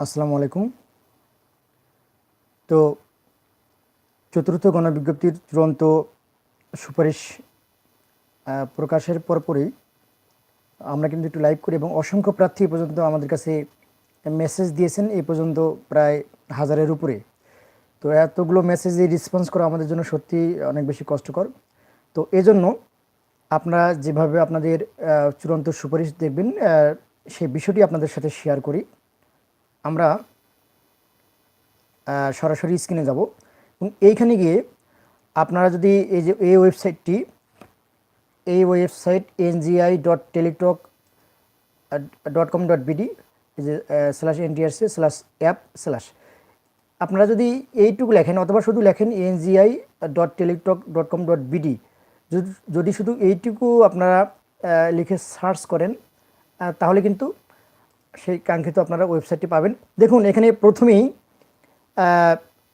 আসসালামু আলাইকুম। তো চতুর্থ গণবিজ্ঞপ্তির চূড়ান্ত সুপারিশ প্রকাশের পরপরই আমরা কিন্তু একটু লাইভ করি এবং অসংখ্য প্রার্থী পর্যন্ত আমাদের কাছে মেসেজ দিয়েছেন। এই পর্যন্ত প্রায় হাজারের উপরে। তো এতগুলো মেসেজে রেসপন্স করা আমাদের জন্য সত্যি অনেক বেশি কষ্টকর। তো এজন্য আপনারা যেভাবে আপনাদের চূড়ান্ত সুপারিশ দেখবেন সেই বিষয়টি আপনাদের সাথে শেয়ার করি। আমরা সরাসরি স্ক্রিনে যাব। এবং এইখানে গিয়ে আপনারা যদি এই যে এই ওয়েবসাইটটি এই website NGI dot Teletalk dot com dot BD যে slash NTRC slash app slash আপনারা যদি এইটুকু লেখেন, অথবা শুধু লেখেন NGI dot Teletalk dot com dot BD যদি শুধু এইটুকু আপনারা লিখে সার্চ করেন তাহলে কিন্তু সেই কাঙ্ক্ষিত আপনারা ওয়েবসাইটটি পাবেন। দেখুন, এখানে প্রথমেই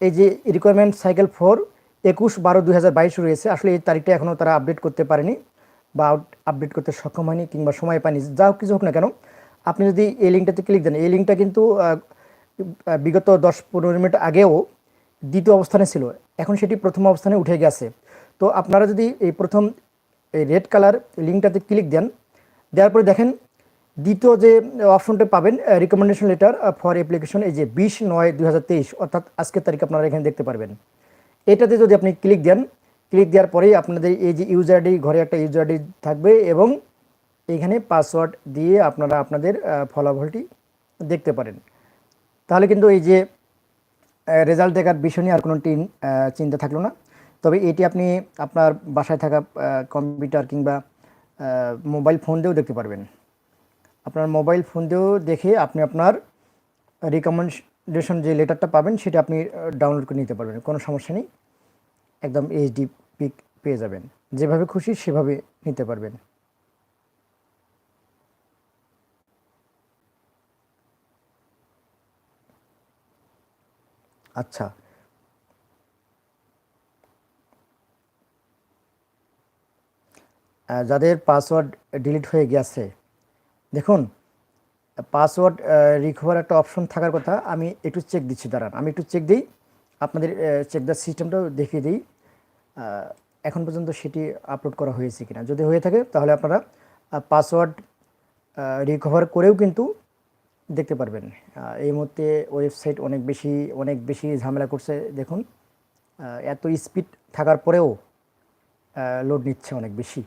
এই যে রিকোয়ারমেন্ট সাইকেল ফোর একুশ বারো দুই হাজার বাইশ রয়েছে। আসলে এই তারিখটা এখনও তারা আপডেট করতে পারেনি বা আপডেট করতে সক্ষম হয়নি কিংবা সময় পায়নি। যা হোক কিছু হোক না কেন, আপনি যদি এই লিঙ্কটাতে ক্লিক দেন, এই লিঙ্কটা কিন্তু বিগত দশ পনেরো মিনিট আগেও দ্বিতীয় অবস্থানে ছিল। এখন সেটি প্রথম অবস্থানে উঠে গেছে। তো আপনারা যদি এই প্রথম, এই রেড কালার লিঙ্কটাতে ক্লিক দেন, দেওয়ার পরে দেখেন দ্বিতীয় যে অপশনটা পাবেন রিকমেন্ডেশন লেটার ফর অ্যাপ্লিকেশন এই যে বিশ নয় দুই অর্থাৎ আজকের তারিখ আপনারা এখানে দেখতে পারবেন। এটাতে যদি আপনি ক্লিক দেন ক্লিক দেওয়ার পরেই আপনাদের এই যে ইউজার আইডি ঘরে একটা ইউজার আইডি থাকবে এবং এখানে পাসওয়ার্ড দিয়ে আপনারা আপনাদের ফলাফলটি দেখতে পারেন। তাহলে কিন্তু এই যে রেজাল্ট দেখার বিষয় নিয়ে আর কোনো টিন চিন্তা থাকল না। তবে এটি আপনি আপনার বাসায় থাকা কম্পিউটার কিংবা মোবাইল ফোন দিয়েও দেখতে পারবেন। আপনার মোবাইল ফোন দিয়েও দেখে আপনি আপনার রিকমেন্ডেশন যে লেটারটা পাবেন, সেটা আপনি ডাউনলোড করে নিতে পারবেন। কোনো সমস্যা নেই। একদম এইচডি পিক পেয়ে যাবেন। যেভাবে খুশি সেভাবে নিতে পারবেন। আচ্ছা। যাদের পাসওয়ার্ড ডিলিট হয়ে গেছে দেখুন পাসওয়ার্ড রিকভার একটা অপশন থাকার কথা আমি একটু চেক দিচ্ছি, দাঁড়ান। আমি একটু চেক দিই, আপনাদের চেক দেওয়ার সিস্টেমটাও দেখিয়ে দিই এখন পর্যন্ত সেটি আপলোড করা হয়েছে কিনা। যদি হয়ে থাকে, তাহলে আপনারা পাসওয়ার্ড রিকভার করেও কিন্তু দেখতে পারবেন। এই মুহূর্তে ওয়েবসাইট অনেক বেশি অনেক বেশি ঝামেলা করছে, দেখুন এত স্পিড থাকার পরেও লোড নিচ্ছে অনেক বেশি।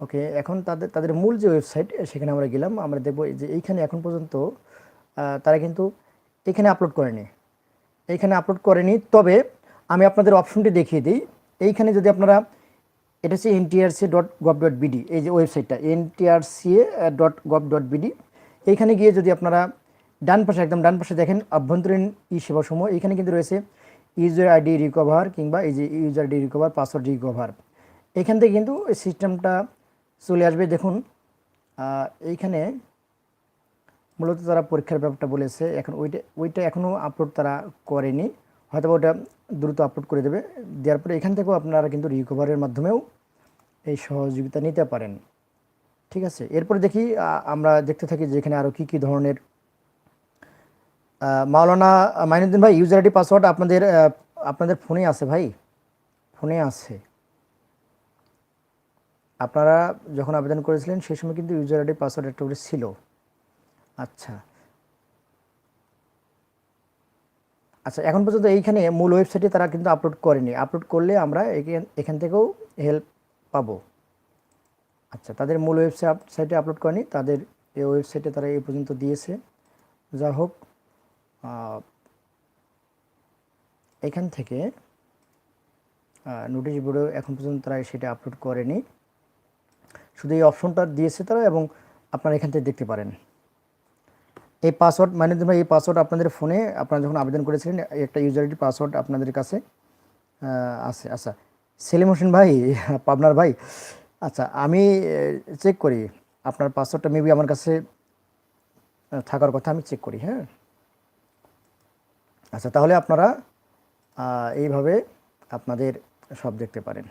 ওকে এখন তাদের তাদের মূল যে ওয়েবসাইট সেখানে আমরা গেলাম, আমরা দেখব যে এইখানে এখন পর্যন্ত তারা কিন্তু এখানে আপলোড করেনি। এইখানে আপলোড করেনি, তবে আমি আপনাদের অপশনটি দেখিয়ে দিই। এইখানে যদি আপনারা, এটা হচ্ছে NTRC dot gov dot BD এই যে ওয়েবসাইটটা NTRC dot gov dot BD এইখানে গিয়ে যদি আপনারা ডান পাশে, একদম ডান পাশে দেখেন আভ্যন্তরীণ ই সেবা সমূহ এইখানে কিন্তু রয়েছে ইউজার আইডি রিকভার কিংবা এই যে user ID recover password recover এখান থেকে কিন্তু সিস্টেমটা চলে আসবে। দেখুন এইখানে মূলত তারা পরীক্ষার ব্যাপারটা বলেছে। এখন ওইটা ওইটা এখনও আপলোড তারা করেনি। হয়তো ওটা দ্রুত আপলোড করে দেবে। দেওয়ার পরে এখান থেকেও আপনারা কিন্তু রিকভারের মাধ্যমেও এই সহযোগিতা নিতে পারেন। ঠিক আছে? এরপরে দেখি আমরা দেখতে থাকি যে এখানে আরও কী কী ধরনের মাওলানা মাইনুদ্দিন ভাই ইউজার আইডি পাসওয়ার্ড আপনাদের আপনাদের ফোনে আছে ভাই? ফোনে আছে। আপনারা যখন আবেদন করেছিলেন, সেই সময় কিন্তু ইউজার আইডি পাসওয়ার্ড একটা করে ছিল। আচ্ছা। আচ্ছা এখন পর্যন্ত এইখানে মূল ওয়েবসাইটে তারা কিন্তু আপলোড করেনি। আপলোড করলে আমরা এখান- থেকেও হেল্প পাবো। আচ্ছা তাদের মূল ওয়েবসাইট সাইটে আপলোড করেনি, তাদের এই ওয়েবসাইটে তারা এই পর্যন্ত দিয়েছে। যা হোক এখান থেকে নোটিশ বোর্ডে এখন পর্যন্ত তারা সেটা আপলোড করেনি। শুধু এই অপশনটা দিয়েছে তারা এবং আপনারা এখান থেকে দেখতে পারেন। এই পাসওয়ার্ড মানে ভাই এই পাসওয়ার্ড আপনাদের ফোনে আপনারা যখন আবেদন করেছিলেন একটা ইউজার আইডি পাসওয়ার্ড আপনাদের কাছে আছে। আচ্ছা সেলিম হোসেন ভাই, পাবনার ভাই আচ্ছা আমি চেক করি। আপনার পাসওয়ার্ডটা মেবি আমার কাছে থাকার কথা আমি চেক করি হ্যাঁ? আচ্ছা তাহলে আপনারা এইভাবে আপনাদের সব দেখতে পারেন।